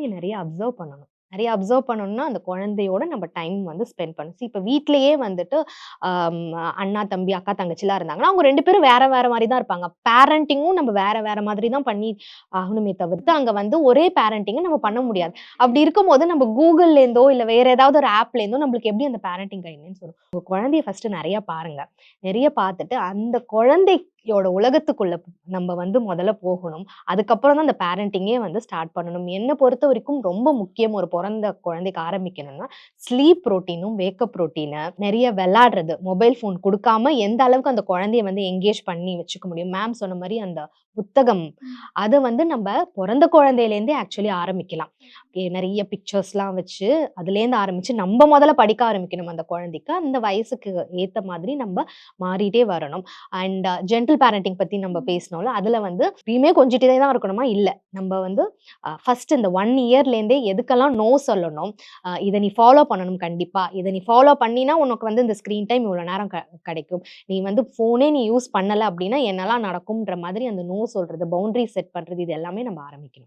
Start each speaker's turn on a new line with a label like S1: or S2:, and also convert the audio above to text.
S1: நீ நிறைய அப்சர்வ் பண்ணணும். நிறைய அப்சர்வ் பண்ணணும்னா அந்த குழந்தையோட நம்ம டைம் வந்து ஸ்பெண்ட் பண்ணணும். இப்போ வீட்லயே வந்துட்டு அண்ணா தம்பி அக்கா தங்கச்சிலாம் இருந்தாங்கன்னா அவங்க ரெண்டு பேரும் வேற வேற மாதிரி தான் இருப்பாங்க. பேரண்டிங்கும் நம்ம வேற வேற மாதிரி தான் பண்ணி ஆகணுமே தவிர்த்து அங்க வந்து ஒரே பேரண்டிங்கை நம்ம பண்ண முடியாது. அப்படி இருக்கும்போது நம்ம கூகுள்லேருந்தோ இல்லை வேற ஏதாவது ஒரு ஆப்லேருந்தோ நம்மளுக்கு எப்படி அந்த பேரண்டிங் கைட்லைன்ஸ் வரும்? உங்க குழந்தைய ஃபர்ஸ்ட் நிறைய பாருங்க. நிறைய பார்த்துட்டு அந்த குழந்தை குழந்தையோட உலகத்துக்குள்ள நம்ம வந்து முதல்ல போகணும். அதுக்கப்புறம் தான் அந்த பேரண்டிங்கே வந்து ஸ்டார்ட் பண்ணணும். என்னை பொறுத்த வரைக்கும் ரொம்ப முக்கியம் ஒரு பிறந்த குழந்தைக்கு ஆரம்பிக்கணும்னா ஸ்லீப் ப்ரோட்டீனும் வேக்கப் ப்ரோட்டீனு நிறைய விளையாடுறது. மொபைல் ஃபோன் கொடுக்காம எந்த அளவுக்கு அந்த குழந்தைய வந்து எங்கேஜ் பண்ணி வச்சுக்க முடியும். மேம் சொன்ன மாதிரி அந்த புத்தகம் அதை வந்து நம்ம பிறந்த குழந்தையிலேருந்தே ஆக்சுவலி ஆரம்பிக்கலாம். நிறைய பிக்சர்ஸ்லாம் வச்சு அதுலேருந்து ஆரம்பிச்சு நம்ம முதல்ல படிக்க ஆரம்பிக்கணும் அந்த குழந்தைக்கு. அந்த வயசுக்கு ஏற்ற மாதிரி நம்ம மாறிட்டே வரணும். அண்ட் ஜென்டில் பேரண்டிங் பற்றி நம்ம பேசினோம்ல அதில் வந்து எப்பயுமே கொஞ்சிட்டே தான் இருக்கணுமா? இல்லை. நம்ம வந்து ஃபர்ஸ்ட் இந்த ஒன் இயர்லேருந்தே எதுக்கெல்லாம் நோ சொல்லணும்? இதை நீ ஃபாலோ பண்ணணும் கண்டிப்பாக இதை நீ ஃபாலோ பண்ணினா உனக்கு வந்து இந்த ஸ்க்ரீன் டைம் இவ்வளோ நேரம் கிடைக்கும். நீ வந்து ஃபோனே நீ யூஸ் பண்ணலை அப்படின்னா என்னெல்லாம் நடக்கும்ன்ற மாதிரி அந்த நோ சொல்கிறது பவுண்டரி செட் பண்ணுறது இது எல்லாமே நம்ம ஆரம்பிக்கணும்.